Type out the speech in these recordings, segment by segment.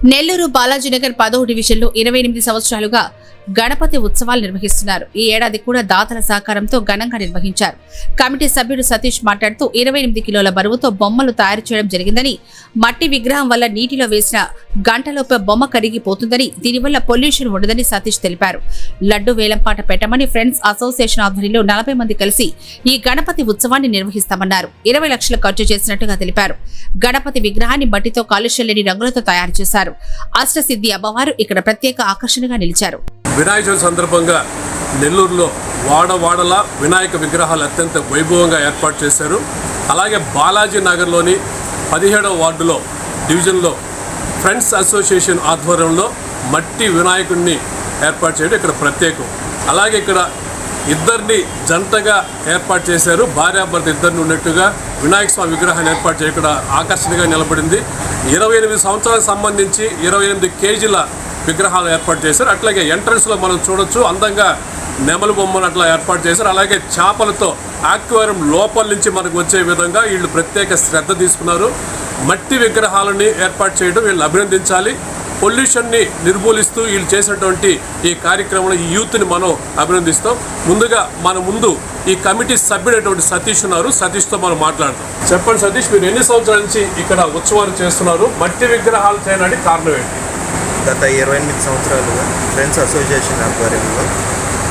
నెల్లూరు బాలాజీనగర్ పదో డివిజన్లో ఇరవై ఎనిమిది సంవత్సరాలుగా గణపతి ఉత్సవాలు నిర్వహిస్తున్నారు. ఈ ఏడాది కూడా దాతల సహకారంతో ఘనంగా నిర్వహించారు. కమిటీ సభ్యుడు సతీష్ మాట్లాడుతూ ఇరవై ఎనిమిది కిలోల బరువుతో బొమ్మలు తయారు చేయడం జరిగిందని మట్టి విగ్రహం వల్ల నీటిలో వేసిన గంటలోపు బొమ్మ కరిగిపోతుందని దీనివల్ల పొల్యూషన్ ఉండదని సతీష్ తెలిపారు. లడ్డు వేలంపాట పెట్టమని ఫ్రెండ్స్ అసోసియేషన్ ఆధ్వర్యంలో నలభై మంది కలిసి ఈ గణపతి ఉత్సవాన్ని నిర్వహిస్తామన్నారు. ఇరవై లక్షలు ఖర్చు చేసినట్టుగా తెలిపారు. గణపతి విగ్రహాన్ని మట్టితో కాలుష్యం లేని రంగులతో తయారు చేశారు. అష్టసిద్ధి అమ్మవారు ఇక్కడ ప్రత్యేక ఆకర్షణగా నిలిచారు. వినాయక చవితి సందర్భంగా నెల్లూరులో వాడవాడలా వినాయక విగ్రహాలు అత్యంత వైభవంగా ఏర్పాటు చేశారు. అలాగే బాలాజీ నగర్లోని పదిహేడవ వార్డులో డివిజన్లో ఫ్రెండ్స్ అసోసియేషన్ ఆధ్వర్యంలో మట్టి వినాయకుడిని ఏర్పాటు చేయడం ఇక్కడ ప్రత్యేకం. అలాగే ఇక్కడ ఇద్దరిని జంటగా ఏర్పాటు చేశారు. భార్యాభర్త ఇద్దరిని ఉన్నట్టుగా వినాయక స్వామి విగ్రహాన్ని ఏర్పాటు చేయడం ఇక్కడ ఆకర్షణగా నిలబడింది. ఇరవై ఎనిమిది సంవత్సరాలకు సంబంధించి ఇరవై ఎనిమిది కేజీల విగ్రహాలు ఏర్పాటు చేశారు. అట్లాగే ఎంట్రన్స్లో మనం చూడొచ్చు అందంగా నెమలి బొమ్మను అట్లా ఏర్పాటు చేశారు. అలాగే చేపలతో ఆక్వేరియం లోపల నుంచి మనకు వచ్చే విధంగా వీళ్ళు ప్రత్యేక శ్రద్ధ తీసుకున్నారు. మట్టి విగ్రహాలని ఏర్పాటు చేయడం వీళ్ళని అభినందించాలి. పొల్యూషన్ని నిర్మూలిస్తూ వీళ్ళు చేసినటువంటి ఈ కార్యక్రమంలో ఈ యూత్ని మనం అభినందిస్తాం. ముందుగా మన ముందు ఈ కమిటీ సభ్యుడైనటువంటి సతీష్ ఉన్నారు. సతీష్తో మనం మాట్లాడతాం చెప్పండి సతీష్ మీరు ఎన్ని సంవత్సరాల నుంచి ఇక్కడ ఉత్సవాలు చేస్తున్నారు? మట్టి విగ్రహాలు చేయడానికి కారణం ఏంటి? గత ఇరవై ఎనిమిది సంవత్సరాలుగా ఫ్రెండ్స్ అసోసియేషన్ ఆధ్వర్యంలో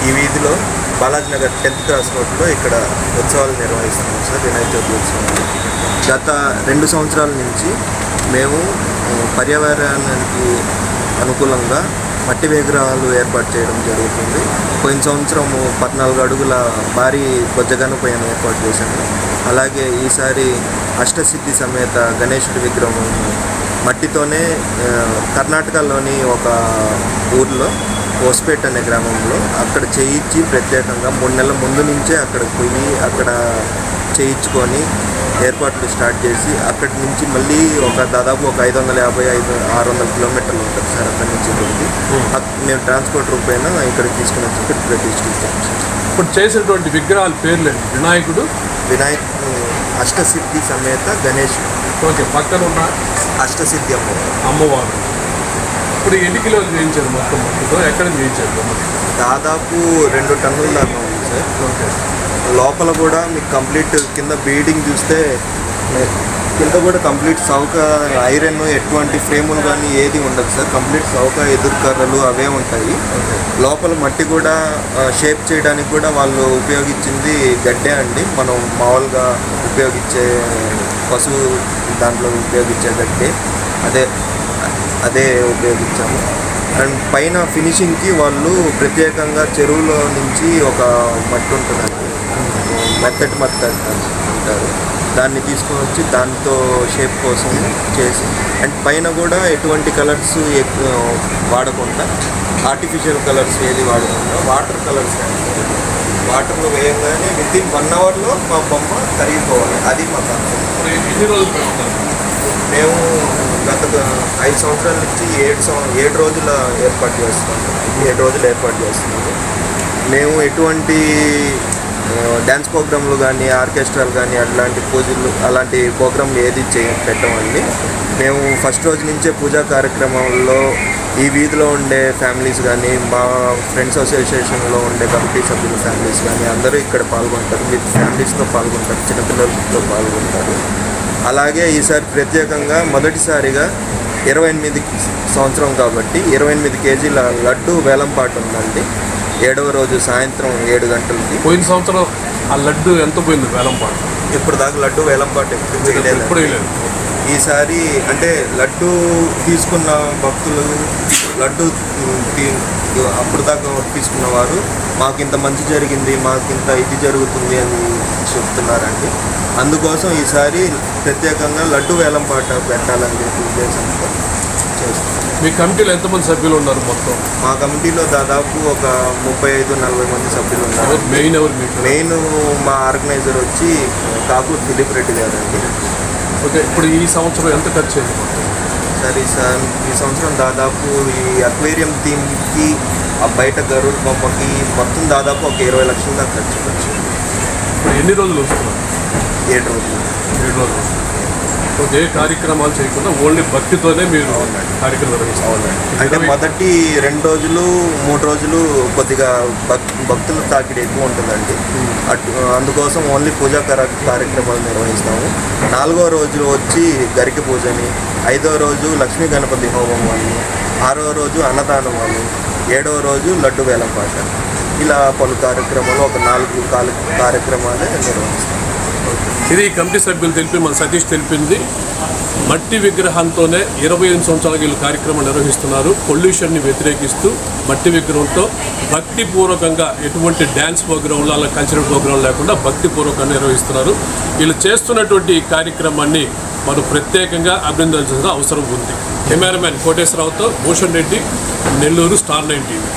ఈ వీధిలో బాలాజీ నగర్ టెన్త్ క్రాస్ రోడ్లో ఇక్కడ ఉత్సవాలు నిర్వహిస్తున్నాం సార్ వినాయక చవితి ఉత్సవాలు. గత రెండు సంవత్సరాల నుంచి మేము పర్యావరణానికి అనుకూలంగా మట్టి విగ్రహాలు ఏర్పాటు చేయడం జరుగుతుంది. పోయిన సంవత్సరం పద్నాలుగు అడుగుల భారీ బొజ్జగనపైన ఏర్పాటు చేశాము. అలాగే ఈసారి అష్టసిద్ధి సమేత గణేశుడి విగ్రహం మట్టితోనే కర్ణాటకలోని ఒక ఊర్లో ఓస్పేట్ అనే గ్రామంలో అక్కడ చేయించి ప్రత్యేకంగా మూడు నెలల ముందు నుంచే అక్కడికి పోయి అక్కడ చేయించుకొని ఏర్పాట్లు స్టార్ట్ చేసి అక్కడి నుంచి మళ్ళీ ఒక దాదాపు ఒక ఐదు వందల యాభై ఐదు ఆరు వందల కిలోమీటర్లు ఉంటుంది సార్ అక్కడి నుంచి ఇక్కడికి. మేము. ట్రాన్స్పోర్ట్ రూపాయన ఇక్కడికి తీసుకుని వచ్చి ఇక్కడ సార్. ఇప్పుడు చేసినటువంటి విగ్రహాల పేర్లు? వినాయకుడు? వినాయక్ అష్టసిద్ధి సమేత గణేష్ ఓకే పక్కన ఉన్న అష్టసిద్ధి అమ్మవారు. అమ్మవారు ఇప్పుడు ఎన్ని కిలోలు చేయించారు మొత్తం మొత్తం ఎక్కడ చేయించారు? దాదాపు రెండు టన్నుల దాకా ఉంది సార్. ఓకే. లోపల కూడా మీకు కంప్లీట్ కింద బీడింగ్ చూస్తే కింద కూడా కంప్లీట్ సౌక ఐరన్ ఎటువంటి ఫ్రేములు కానీ ఏది ఉండదు సార్. కంప్లీట్ సౌక ఎదురుకర్రలు అవే ఉంటాయి. లోపల మట్టి కూడా షేప్ చేయడానికి కూడా వాళ్ళు ఉపయోగించింది గడ్డే అండి. మనం మామూలుగా ఉపయోగించే పశువు దాంట్లో ఉపయోగించే గడ్డే. అదే అదే ఉపయోగించాము. అండ్ పైన ఫినిషింగ్కి వాళ్ళు ప్రత్యేకంగా చెరువులో నుంచి ఒక మట్టి ఉంటుందండి. మెత్తటి మట్టి అంటారు. దాన్ని తీసుకొని వచ్చి దాంతో షేప్ కోసం చేసి అండ్ పైన కూడా ఎటువంటి కలర్స్ ఎక్కువ వాడకుండా ఆర్టిఫిషియల్ కలర్స్ ఏది వాడకుండా వాటర్ కలర్స్ వాటర్లో వేయంగానే విత్ ఇన్ వన్ అవర్లో మా బొమ్మ కరిగిపోవాలి అది మా కాన్సెప్ట్ మేము గత ఐదు సంవత్సరాల నుంచి ఏడు సంవ ఏడు రోజుల ఏర్పాటు చేస్తున్నాము. ఏడు రోజులు ఏర్పాటు చేస్తున్నాము. మేము ఎటువంటి డ్యాన్స్ ప్రోగ్రాంలు కానీ ఆర్కెస్ట్రాలు కానీ అట్లాంటి పూజలు అలాంటి ప్రోగ్రాంలు ఏది చేయ పెట్టమండి. మేము ఫస్ట్ రోజు నుంచే పూజా కార్యక్రమంలో ఈ వీధిలో ఉండే ఫ్యామిలీస్ కానీ మా ఫ్రెండ్స్ అసోసియేషన్లో ఉండే కమిటీ సభ్యుల ఫ్యామిలీస్ కానీ అందరూ ఇక్కడ పాల్గొంటారు. విత్ ఫ్యామిలీస్తో పాల్గొంటారు చిన్నపిల్లలతో పాల్గొంటారు. అలాగే ఈసారి ప్రత్యేకంగా మొదటిసారిగా ఇరవై ఎనిమిది సంవత్సరం కాబట్టి ఇరవై ఎనిమిది కేజీల లడ్డు వేలంపాటు ఉందండి. ఏడవ రోజు సాయంత్రం ఏడు గంటలకి. పోయిన సంవత్సరం ఆ లడ్డు ఎంత పోయింది వేలం పాట ఇప్పుడు దాకా లడ్డు వేలంపాటు ఎప్పుడు చేయలేదు ఎప్పుడు వేయలేదు. ఈసారి అంటే లడ్డు తీసుకున్న భక్తులు లడ్డు అప్పుడు దాకా తీసుకున్న వారు మాకు ఇంత మంచి జరిగింది మాకు ఇంత ఇది జరుగుతుంది అని చెప్తున్నారండి. అందుకోసం ఈసారి ప్రత్యేకంగా లడ్డు వేలం పాట పెట్టాలని చెప్పి ఉద్దేశంతో. చేస్తున్నాం మీ కమిటీలో ఎంతమంది సభ్యులు ఉన్నారు మొత్తం? మా కమిటీలో దాదాపు ఒక ముప్పై ఐదు నలభై మంది సభ్యులు ఉన్నారు. మెయిన్ ఎవరు మీకు మెయిన్ మా ఆర్గనైజర్ వచ్చి కాకూర్ దిలీప్ రెడ్డి గారు అండి ఓకే ఇప్పుడు ఈ సంవత్సరం ఎంత ఖర్చు అయింది సరే సార్ ఈ సంవత్సరం దాదాపు ఈ అక్వేరియం థీమ్కి ఆ బయట గరుడ్ బొమ్మకి మొత్తం దాదాపు ఒక ఇరవై లక్షల దాకా ఖర్చు వచ్చింది ఇప్పుడు ఎన్ని రోజులు వస్తున్నారు ఏడు రోజులు. ఏడు రోజులు. ఏ కార్యక్రమాలు చేయకుండా ఓన్లీ భక్తితోనే మీరు కార్యక్రమం నిర్వహిస్తారు. అంటే మొదటి రెండు రోజులు మూడు రోజులు కొద్దిగా భక్ భక్తుల తాకిడి ఎక్కువ ఉంటుందండి. అటు అందుకోసం ఓన్లీ పూజా కర- కార్యక్రమాలు నిర్వహిస్తాము. నాలుగో రోజు వచ్చి గరిక పూజని ఐదో రోజు లక్ష్మీ గణపతి హోమం అని ఆరో రోజు అన్నదానం అని ఏడవ రోజు లడ్డు వేలం పాట. ఇలా పలు కార్యక్రమాలు ఒక నాలుగు కాల- కార్యక్రమాలే నిర్వహిస్తాం ఇది కమిటీ సభ్యులు తెలిపి మన సతీష్ తెలిపింది. మట్టి విగ్రహంతోనే ఇరవై ఎనిమిది సంవత్సరాల వీళ్ళు కార్యక్రమం నిర్వహిస్తున్నారు. పొల్యూషన్ని వ్యతిరేకిస్తూ మట్టి విగ్రహంతో భక్తిపూర్వకంగా ఎటువంటి డ్యాన్స్ ప్రోగ్రాంలు అలా కల్చరల్ ప్రోగ్రాం లేకుండా భక్తిపూర్వకంగా నిర్వహిస్తున్నారు. వీళ్ళు చేస్తున్నటువంటి ఈ కార్యక్రమాన్ని మనం ప్రత్యేకంగా అభినందించాల్సిన అవసరం ఉంది. Cameraman కోటేశ్వరరావుతో Bhushan Reddy Nellore star nine TV.